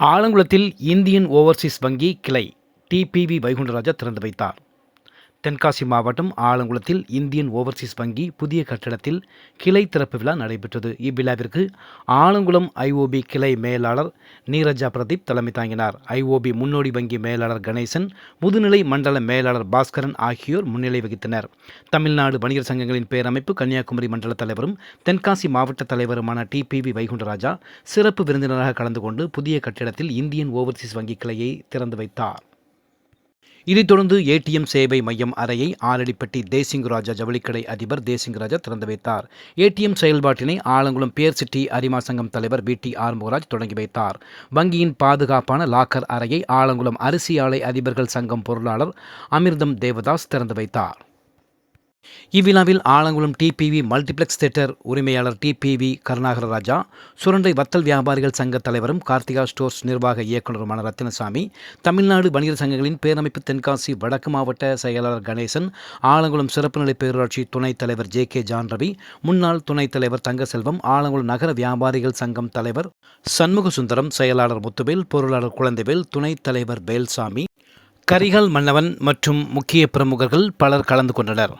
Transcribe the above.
ஆலங்குளத்தில் Indian Overseas வங்கி கிளை DPV Vaikundaraja திறந்து வைத்தார். தென்காசி மாவட்டம் ஆலங்குளத்தில் இந்தியன் ஓவர்சீஸ் வங்கி புதிய கட்டடத்தில் கிளை திறப்பு விழா நடைபெற்றது. இவ்விழாவிற்கு ஆலங்குளம் ஐஓபி கிளை மேலாளர் நீரஜா பிரதீப் தலைமை தாங்கினார். ஐஓபி முன்னோடி வங்கி மேலாளர் கணேசன் முதுநிலை மண்டல மேலாளர் பாஸ்கரன் ஆகியோர் முன்னிலை வகித்தனர். தமிழ்நாடு வணிகர் சங்கங்களின் பேரமைப்பு கன்னியாகுமரி மண்டல தலைவரும் தென்காசி மாவட்ட தலைவருமான டிபிவி வைகுண்டராஜா சிறப்பு விருந்தினராக கலந்து கொண்டு புதிய கட்டிடத்தில் இந்தியன் ஓவர்சீஸ் வங்கி கிளையை திறந்து வைத்தார். இதைத் தொடர்ந்து ஏடிஎம் சேவை மையம் அறையை ஆலடிப்பட்டி தேசிங்குராஜா ஜவுளிக்கடை அதிபர் தேசிங்குராஜா திறந்து வைத்தார். ஏடிஎம் செயல்பாட்டினை ஆலங்குளம் பேர் சிட்டி அரிமா சங்கம் தலைவர் பி டி ஆறுமுகராஜ் தொடங்கி வைத்தார். வங்கியின் பாதுகாப்பான லாக்கர் அறையை ஆலங்குளம் அரிசி ஆலை அதிபர்கள் சங்கம் பொருளாளர் அமிர்தம் தேவதாஸ் திறந்து வைத்தார். இவ்விழாவில் ஆலங்குளம் டிபிவி மல்டிப்ளெக்ஸ் தியேட்டர் உரிமையாளர் டிபிவி கருணாகர ராஜா சுரண்டை வத்தல் வியாபாரிகள் சங்க தலைவரும் கார்த்திகா ஸ்டோர்ஸ் நிர்வாக இயக்குநருமான ரத்தினசாமி தமிழ்நாடு வணிகர் சங்கங்களின் பேரமைப்பு தென்காசி வடக்கு மாவட்ட செயலாளர் கணேசன் ஆலங்குளம் சிறப்பு நிலை பேரூராட்சி துணைத் தலைவர் ஜே கே ஜான் ரவி முன்னாள் துணைத் தலைவர் தங்கசெல்வம் ஆலங்குளம் நகர வியாபாரிகள் சங்கம் தலைவர் சண்முக சுந்தரம் செயலாளர் முத்துவேல் பொருளாளர் குழந்தைவேல் துணைத் தலைவர் வேல்சாமி கரிகால் மன்னவன் மற்றும் முக்கிய பிரமுகர்கள் பலர் கலந்து கொண்டனர்.